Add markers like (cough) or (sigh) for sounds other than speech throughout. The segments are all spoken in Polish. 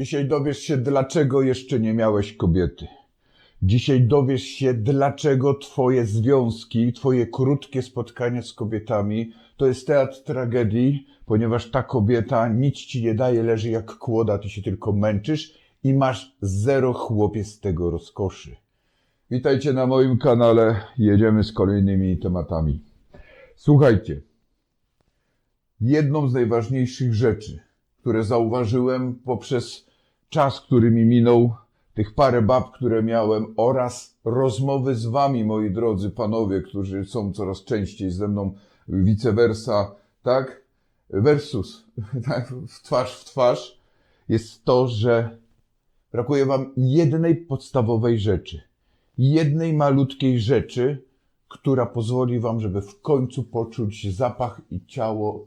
Dzisiaj dowiesz się, dlaczego jeszcze nie miałeś kobiety. Dzisiaj dowiesz się, dlaczego twoje związki, twoje krótkie spotkania z kobietami to jest teatr tragedii, ponieważ ta kobieta nic ci nie daje, leży jak kłoda, ty się tylko męczysz i masz zero chłopie z tego rozkoszy. Witajcie na moim kanale, jedziemy z kolejnymi tematami. Słuchajcie, jedną z najważniejszych rzeczy, które zauważyłem poprzez czas, który mi minął, tych parę bab, które miałem oraz rozmowy z wami, moi drodzy panowie, którzy są coraz częściej ze mną, vice versa, tak? Versus, (laughs) tak, w twarz w twarz, jest to, że brakuje wam jednej podstawowej rzeczy. Jednej malutkiej rzeczy, która pozwoli wam, żeby w końcu poczuć zapach i ciało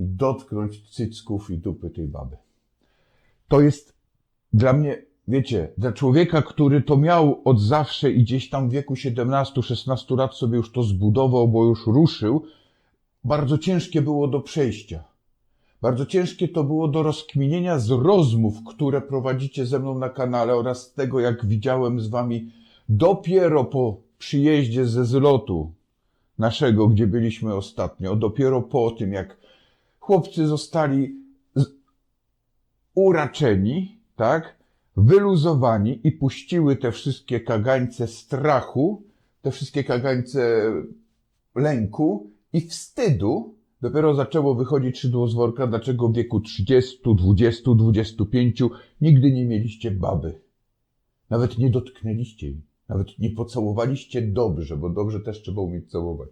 i dotknąć cycków i dupy tej baby. To jest dla mnie, wiecie, dla człowieka, który to miał od zawsze i gdzieś tam w wieku 17-16 lat sobie już to zbudował, bo już ruszył, bardzo ciężkie było do przejścia. Bardzo ciężkie to było do rozkminienia z rozmów, które prowadzicie ze mną na kanale oraz tego, jak widziałem z wami dopiero po przyjeździe ze zlotu naszego, gdzie byliśmy ostatnio, dopiero po tym, jak chłopcy zostali uraczeni, tak, wyluzowani i puściły te wszystkie kagańce strachu, te wszystkie kagańce lęku i wstydu, dopiero zaczęło wychodzić szydło z worka, dlaczego w wieku 30, 20, 25 nigdy nie mieliście baby. Nawet nie dotknęliście jej. Nawet nie pocałowaliście dobrze, bo dobrze też trzeba umieć całować.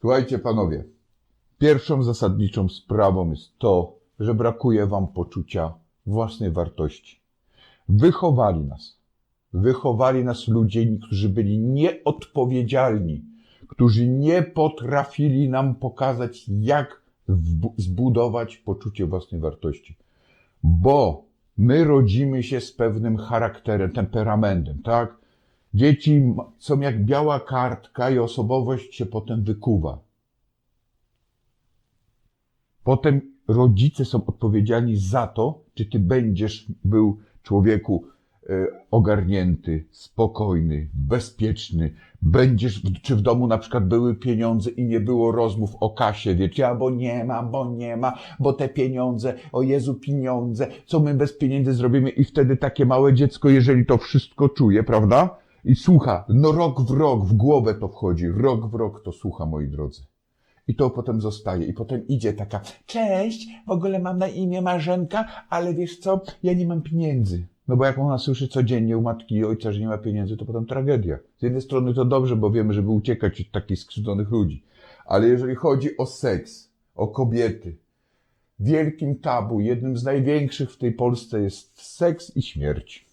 Słuchajcie, panowie. Pierwszą zasadniczą sprawą jest to, że brakuje wam poczucia własnej wartości. Wychowali nas. Wychowali nas ludzie, którzy byli nieodpowiedzialni, którzy nie potrafili nam pokazać, jak zbudować poczucie własnej wartości. Bo my rodzimy się z pewnym charakterem, temperamentem, tak? Dzieci są jak biała kartka i osobowość się potem wykuwa. Potem rodzice są odpowiedzialni za to, czy ty będziesz był człowieku e, ogarnięty, spokojny, bezpieczny. Będziesz, czy w domu na przykład były pieniądze i nie było rozmów o kasie, wiecie, albo nie ma, bo nie ma, bo te pieniądze, o Jezu, pieniądze, co my bez pieniędzy zrobimy? I wtedy takie małe dziecko, jeżeli to wszystko czuje, prawda? I słucha, no rok w rok w głowę to wchodzi, rok w rok to słucha, moi drodzy. I to potem zostaje. I potem idzie taka, cześć, w ogóle mam na imię Marzenka, ale wiesz co, ja nie mam pieniędzy. No bo jak ona słyszy codziennie u matki i ojca, że nie ma pieniędzy, to potem tragedia. Z jednej strony to dobrze, bo wiemy, żeby uciekać od takich skrzywdzonych ludzi. Ale jeżeli chodzi o seks, o kobiety, wielkim tabu, jednym z największych w tej Polsce jest seks i śmierć.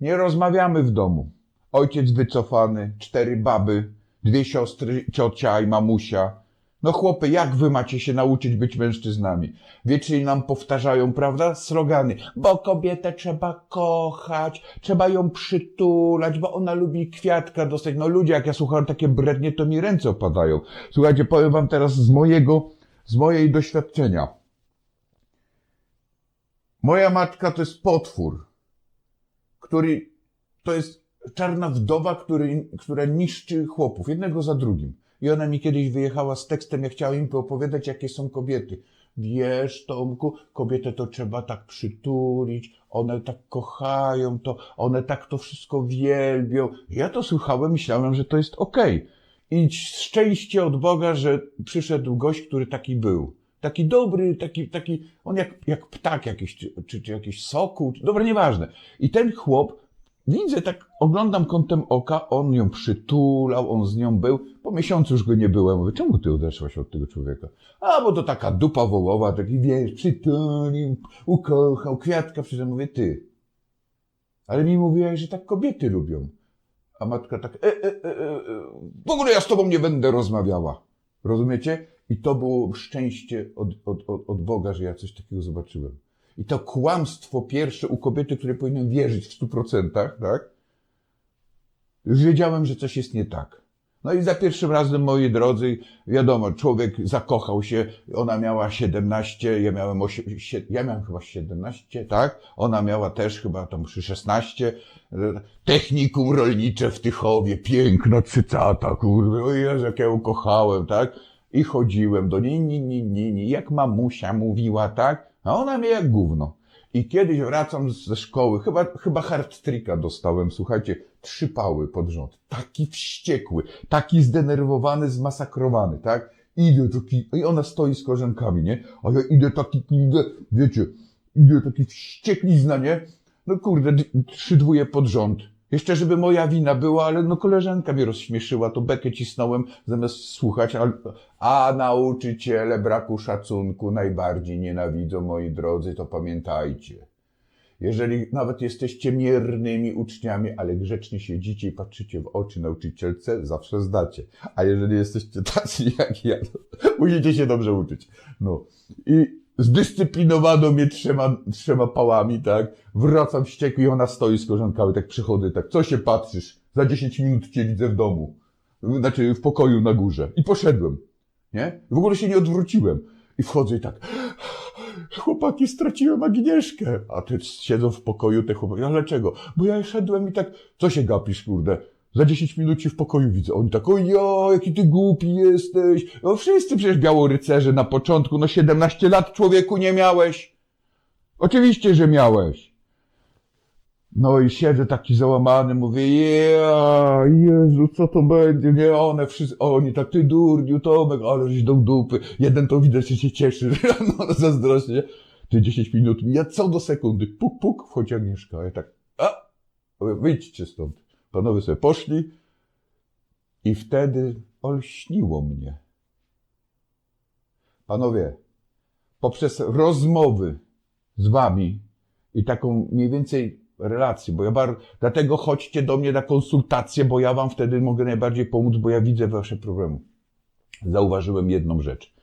Nie rozmawiamy w domu. Ojciec wycofany, cztery baby, dwie siostry, ciocia i mamusia. No chłopy, jak wy macie się nauczyć być mężczyznami? Wiecznie nam powtarzają, prawda, slogany, bo kobietę trzeba kochać, trzeba ją przytulać, bo ona lubi kwiatka dostać. No ludzie, jak ja słucham takie brednie, to mi ręce opadają. Słuchajcie, powiem wam teraz z mojego, z mojej doświadczenia. Moja matka to jest potwór, który to jest czarna wdowa, który, która niszczy chłopów, jednego za drugim. I ona mi kiedyś wyjechała z tekstem, ja chciałem im opowiadać, jakie są kobiety. Wiesz, Tomku, kobietę to trzeba tak przytulić, one tak kochają to, one tak to wszystko wielbią. Ja to słuchałem, myślałem, że to jest okej. I szczęście od Boga, że przyszedł gość, który taki był. Taki dobry, taki, taki, on jak, jak ptak jakiś, czy, czy, jakiś czy- dobra, nieważne. I ten chłop, widzę, tak oglądam kątem oka, on ją przytulał, on z nią był. Po miesiącu już go nie było. Ja mówię, czemu ty odeszłaś od tego człowieka? A, bo to taka dupa wołowa, taki, wiesz, przytulił, ukochał, kwiatka przyszedł. Mówię, ty. Ale mi mówiłaś, że tak kobiety lubią. A matka tak, e, e, e, e, e, w ogóle ja z tobą nie będę rozmawiała. Rozumiecie? I to było szczęście od, od, od, od Boga, że ja coś takiego zobaczyłem. I to kłamstwo pierwsze u kobiety, której powinienem wierzyć w stu procentach, tak? Już wiedziałem, że coś jest nie tak. No i za pierwszym razem, moi drodzy, wiadomo, człowiek zakochał się, ona miała 17, ja miałem, 8, ja miałem chyba 17, tak? Ona miała też chyba tam przy 16. Technikum rolnicze w Tychowie, piękna cycata, kurde, o Jezu, jak ja ją kochałem, tak? I chodziłem do niej, ni, ni, ni, ni, jak mamusia mówiła, tak? A ona mnie jak gówno. I kiedyś wracam ze szkoły, chyba, chyba hard tricka dostałem, słuchajcie, trzy pały pod rząd. Taki wściekły, taki zdenerwowany, zmasakrowany, tak? Idę taki, i ona stoi z korzenkami, nie? A ja idę taki, idę, wiecie, idę taki wścieklizna, nie? No kurde, trzy dwóje pod rząd. Jeszcze żeby moja wina była, ale no koleżanka mnie rozśmieszyła, to bekę cisnąłem zamiast słuchać, a, a nauczyciele braku szacunku najbardziej nienawidzą, moi drodzy, to pamiętajcie. Jeżeli nawet jesteście miernymi uczniami, ale grzecznie siedzicie i patrzycie w oczy nauczycielce, zawsze zdacie. A jeżeli jesteście tacy jak ja, musicie się dobrze uczyć. No. I zdyscyplinowano mnie trzema, trzema pałami, tak? Wracam wściekły i ona stoi z korzonkami, tak przychodzę, tak, co się patrzysz? Za 10 minut cię widzę w domu. Znaczy w pokoju na górze. I poszedłem. Nie? W ogóle się nie odwróciłem. I wchodzę i tak, chłopaki, straciłem Agnieszkę. A ty siedzą w pokoju te chłopaki, ale dlaczego? Bo ja szedłem i tak, co się gapisz, kurde? Za 10 minut cię w pokoju widzę. Oni tak, o ja, jaki ty głupi jesteś. No wszyscy przecież białorycerze na początku, no 17 lat człowieku nie miałeś. Oczywiście, że miałeś. No i siedzę taki załamany, mówię, ja, Jezu, co to będzie, nie, one wszyscy, oni tak, ty durniu, Tomek, ale żeś do dupy, jeden to widać, że się cieszy, (laughs) no zazdrośnie, ty 10 minut mija, co do sekundy, puk, puk, wchodzi Agnieszka, ja tak, a, wyjdźcie stąd, panowie sobie poszli i wtedy olśniło mnie. Panowie, poprzez rozmowy z wami i taką mniej więcej relację, bo ja bar... dlatego chodźcie do mnie na konsultację, bo ja wam wtedy mogę najbardziej pomóc, bo ja widzę wasze problemy. Zauważyłem jedną rzecz.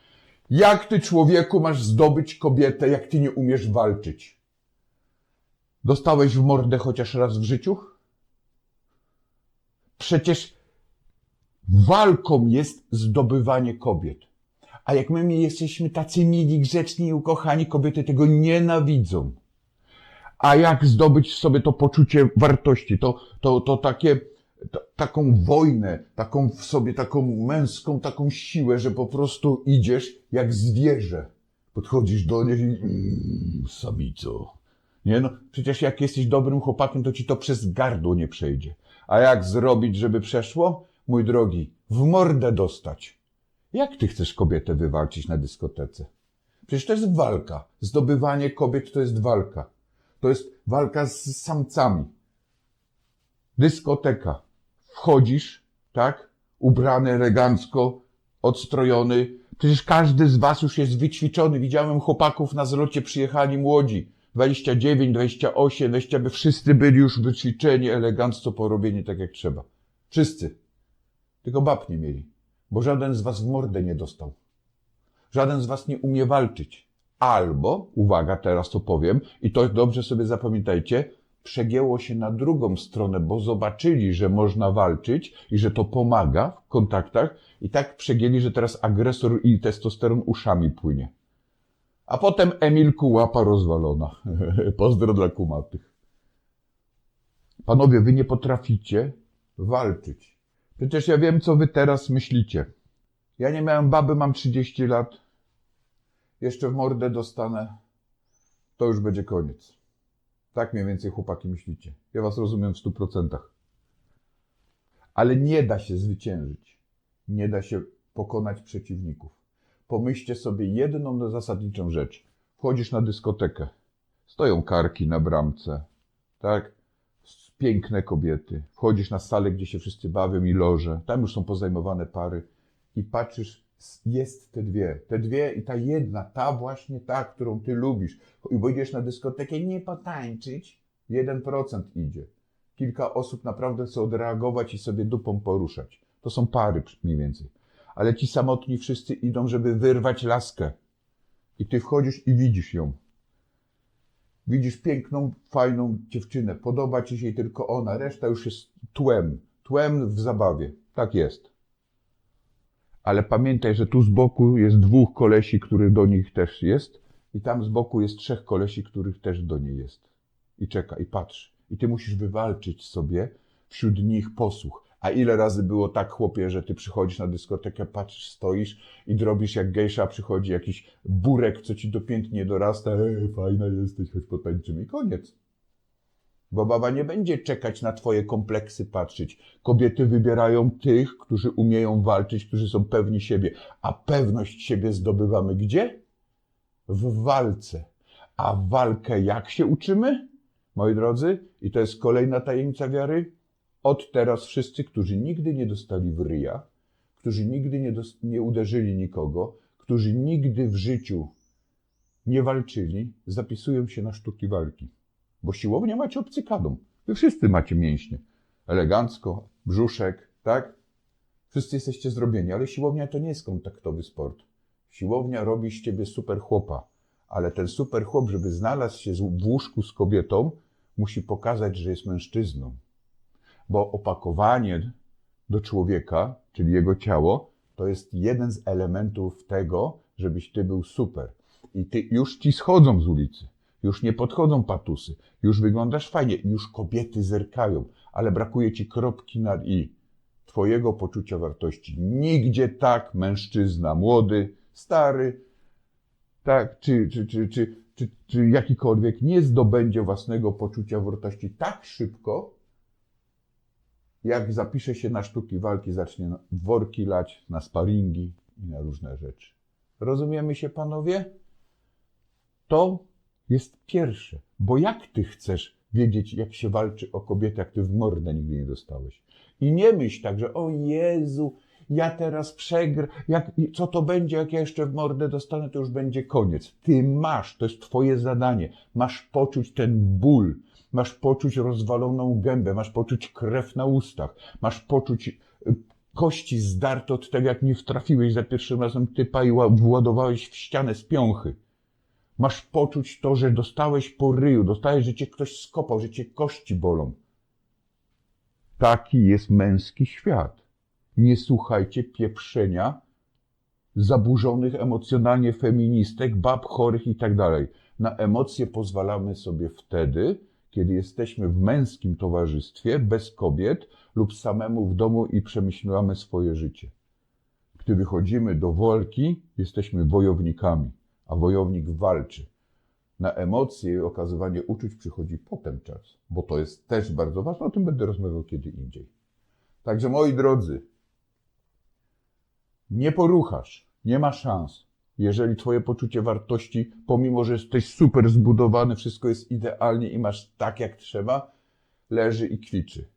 Jak ty człowieku masz zdobyć kobietę, jak ty nie umiesz walczyć? Dostałeś w mordę chociaż raz w życiu? Przecież walką jest zdobywanie kobiet. A jak my jesteśmy tacy mili, grzeczni i ukochani, kobiety tego nienawidzą. A jak zdobyć sobie to poczucie wartości, to, to, to takie, to, taką wojnę, taką w sobie, taką męską, taką siłę, że po prostu idziesz jak zwierzę. Podchodzisz do niej i mm, samico. Nie no, przecież jak jesteś dobrym chłopakiem, to ci to przez gardło nie przejdzie. A jak zrobić, żeby przeszło? Mój drogi, w mordę dostać. Jak ty chcesz kobietę wywalczyć na dyskotece? Przecież to jest walka. Zdobywanie kobiet to jest walka. To jest walka z samcami. Dyskoteka. Wchodzisz, tak? Ubrany elegancko, odstrojony. Przecież każdy z was już jest wyćwiczony. Widziałem chłopaków na zlocie, przyjechali młodzi. 29, 28, 20, by wszyscy byli już wyćwiczeni, elegancko porobieni tak jak trzeba. Wszyscy. Tylko bab nie mieli. Bo żaden z was w mordę nie dostał. Żaden z was nie umie walczyć. Albo, uwaga, teraz to powiem, i to dobrze sobie zapamiętajcie, przegięło się na drugą stronę, bo zobaczyli, że można walczyć i że to pomaga w kontaktach i tak przegięli, że teraz agresor i testosteron uszami płynie. A potem Emilku łapa rozwalona. (laughs) Pozdro dla kumatych. Panowie, wy nie potraficie walczyć. Przecież ja wiem, co wy teraz myślicie. Ja nie miałem baby, mam 30 lat. Jeszcze w mordę dostanę. To już będzie koniec. Tak mniej więcej chłopaki myślicie. Ja was rozumiem w stu procentach. Ale nie da się zwyciężyć. Nie da się pokonać przeciwników. Pomyślcie sobie jedną zasadniczą rzecz. Wchodzisz na dyskotekę. Stoją karki na bramce. Tak? Piękne kobiety. Wchodzisz na salę, gdzie się wszyscy bawią i loże. Tam już są pozajmowane pary. I patrzysz, jest te dwie. Te dwie i ta jedna, ta właśnie ta, którą ty lubisz. I bo na dyskotekę nie potańczyć. 1% idzie. Kilka osób naprawdę chce odreagować i sobie dupą poruszać. To są pary mniej więcej. Ale ci samotni wszyscy idą, żeby wyrwać laskę. I ty wchodzisz i widzisz ją. Widzisz piękną, fajną dziewczynę. Podoba ci się tylko ona. Reszta już jest tłem. Tłem w zabawie. Tak jest. Ale pamiętaj, że tu z boku jest dwóch kolesi, których do nich też jest, i tam z boku jest trzech kolesi, których też do niej jest. I czeka, i patrzy. I ty musisz wywalczyć sobie wśród nich posłuch. A ile razy było tak, chłopie, że ty przychodzisz na dyskotekę, patrzysz, stoisz i drobisz jak gejsza, przychodzi jakiś burek, co ci do pięt nie dorasta, ej, fajna jesteś, choć potańczymy i koniec. Bo baba nie będzie czekać na twoje kompleksy patrzeć. Kobiety wybierają tych, którzy umieją walczyć, którzy są pewni siebie. A pewność siebie zdobywamy gdzie? W walce. A walkę jak się uczymy? Moi drodzy, i to jest kolejna tajemnica wiary, od teraz wszyscy, którzy nigdy nie dostali w ryja, którzy nigdy nie, nie uderzyli nikogo, którzy nigdy w życiu nie walczyli, zapisują się na sztuki walki. Bo siłownia macie obcykadą. Wy wszyscy macie mięśnie. Elegancko, brzuszek, tak? Wszyscy jesteście zrobieni, ale siłownia to nie jest kontaktowy sport. Siłownia robi z ciebie super chłopa. Ale ten super chłop, żeby znalazł się w łóżku z kobietą, musi pokazać, że jest mężczyzną. Bo opakowanie do człowieka, czyli jego ciało, to jest jeden z elementów tego, żebyś ty był super. I ty już ci schodzą z ulicy. Już nie podchodzą patusy. Już wyglądasz fajnie. Już kobiety zerkają. Ale brakuje ci kropki nad i. Twojego poczucia wartości. Nigdzie tak mężczyzna, młody, stary, tak, czy, czy, czy, czy, czy, czy jakikolwiek nie zdobędzie własnego poczucia wartości tak szybko, jak zapisze się na sztuki walki, zacznie worki lać, na sparingi i na różne rzeczy. Rozumiemy się, panowie? To jest pierwsze. Bo jak ty chcesz wiedzieć, jak się walczy o kobietę, jak ty w mordę nigdy nie dostałeś? I nie myśl tak, że o Jezu, ja teraz przegrę, jak, co to będzie, jak ja jeszcze w mordę dostanę, to już będzie koniec. Ty masz, to jest twoje zadanie. Masz poczuć ten ból, masz poczuć rozwaloną gębę, masz poczuć krew na ustach, masz poczuć y, kości zdarte od tego, jak nie wtrafiłeś za pierwszym razem typa i ła- władowałeś w ścianę z piąchy. Masz poczuć to, że dostałeś po ryju, dostałeś, że cię ktoś skopał, że cię kości bolą. Taki jest męski świat. Nie słuchajcie pieprzenia zaburzonych emocjonalnie feministek, bab chorych i tak dalej. Na emocje pozwalamy sobie wtedy, kiedy jesteśmy w męskim towarzystwie, bez kobiet lub samemu w domu i przemyślamy swoje życie. Gdy wychodzimy do walki, jesteśmy wojownikami, a wojownik walczy. Na emocje i okazywanie uczuć przychodzi potem czas, bo to jest też bardzo ważne, o tym będę rozmawiał kiedy indziej. Także moi drodzy, nie poruchasz, nie ma szans. Jeżeli twoje poczucie wartości, pomimo że jesteś super zbudowany, wszystko jest idealnie i masz tak jak trzeba, leży i kwiczy.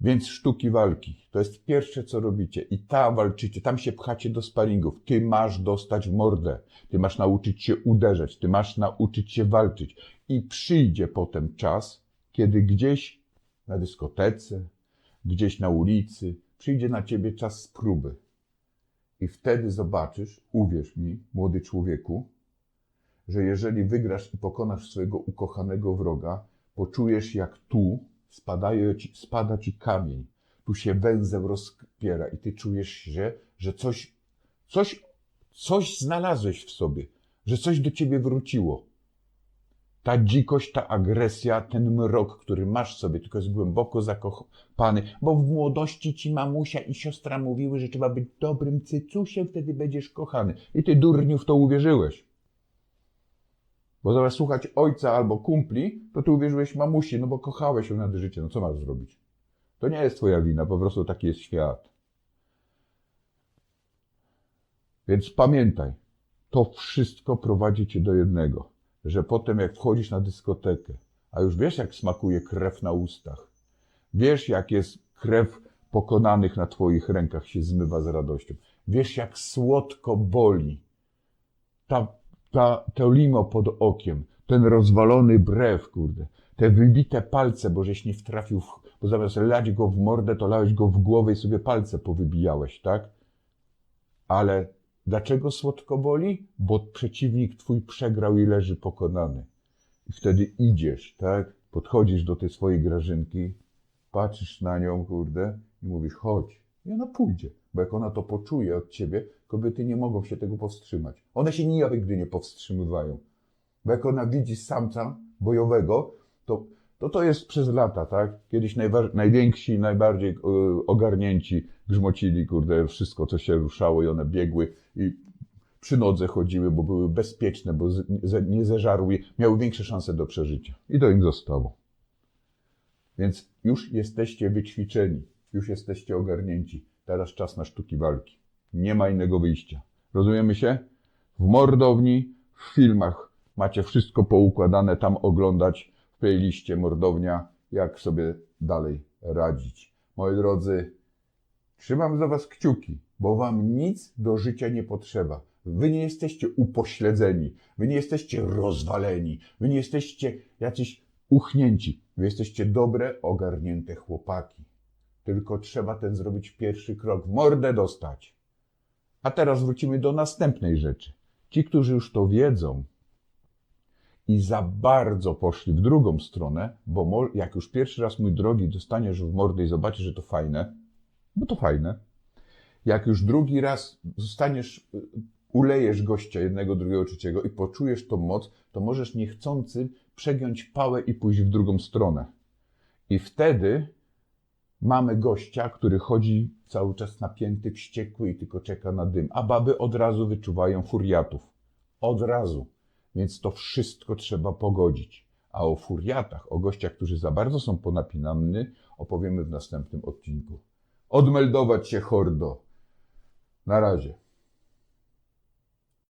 Więc sztuki walki. To jest pierwsze, co robicie. I tam walczycie, tam się pchacie do sparingów. Ty masz dostać w mordę. Ty masz nauczyć się uderzać. Ty masz nauczyć się walczyć. I przyjdzie potem czas, kiedy gdzieś na dyskotece, gdzieś na ulicy, przyjdzie na ciebie czas próby. I wtedy zobaczysz, uwierz mi, młody człowieku, że jeżeli wygrasz i pokonasz swojego ukochanego wroga, poczujesz jak tu ci, spada ci kamień, tu się węzeł rozpiera i ty czujesz się, że coś, coś, coś znalazłeś w sobie, że coś do ciebie wróciło. Ta dzikość, ta agresja, ten mrok, który masz sobie, tylko jest głęboko zakochany, bo w młodości ci mamusia i siostra mówiły, że trzeba być dobrym cycusiem, wtedy będziesz kochany. I ty durniu w to uwierzyłeś. Bo zamiast słuchać ojca albo kumpli, to ty uwierzyłeś mamusi, no bo kochałeś ją nad życie. No co masz zrobić? To nie jest twoja wina, po prostu taki jest świat. Więc pamiętaj, to wszystko prowadzi cię do jednego, że potem jak wchodzisz na dyskotekę, a już wiesz jak smakuje krew na ustach, wiesz jak jest krew pokonanych na twoich rękach się zmywa z radością, wiesz jak słodko boli ta, ta, to limo pod okiem, ten rozwalony brew, kurde, te wybite palce, bo żeś nie wtrafił, w, bo zamiast lać go w mordę, to lałeś go w głowę i sobie palce powybijałeś, tak? Ale dlaczego słodko boli? Bo przeciwnik twój przegrał i leży pokonany. I wtedy idziesz, tak? Podchodzisz do tej swojej grażynki, patrzysz na nią, kurde, i mówisz, chodź, I ona pójdzie, bo jak ona to poczuje od ciebie, kobiety nie mogą się tego powstrzymać. One się nigdy nie powstrzymywają. Bo jak ona widzi samca bojowego, to to, to jest przez lata, tak? Kiedyś najwięksi, najbardziej y, ogarnięci grzmocili, kurde, wszystko, co się ruszało i one biegły i przy nodze chodziły, bo były bezpieczne, bo nie zeżarły, miały większe szanse do przeżycia. I to im zostało. Więc już jesteście wyćwiczeni, już jesteście ogarnięci. Teraz czas na sztuki walki. Nie ma innego wyjścia. Rozumiemy się? W mordowni, w filmach macie wszystko poukładane, tam oglądać playliście mordownia, jak sobie dalej radzić. Moi drodzy, trzymam za was kciuki, bo wam nic do życia nie potrzeba. Wy nie jesteście upośledzeni, wy nie jesteście rozwaleni, wy nie jesteście jacyś uchnięci. Wy jesteście dobre, ogarnięte chłopaki. Tylko trzeba ten zrobić pierwszy krok, mordę dostać. A teraz wrócimy do następnej rzeczy. Ci, którzy już to wiedzą i za bardzo poszli w drugą stronę, bo jak już pierwszy raz, mój drogi, dostaniesz w mordę i zobaczysz, że to fajne, bo to fajne. Jak już drugi raz zostaniesz, y, ulejesz gościa jednego, drugiego, trzeciego i poczujesz tą moc, to możesz niechcący przegiąć pałę i pójść w drugą stronę. I wtedy mamy gościa, który chodzi cały czas napięty, wściekły i tylko czeka na dym. A baby od razu wyczuwają furiatów. Od razu. Więc to wszystko trzeba pogodzić. A o furiatach, o gościach, którzy za bardzo są ponapinani, opowiemy w następnym odcinku. Odmeldować się hordo. Na razie.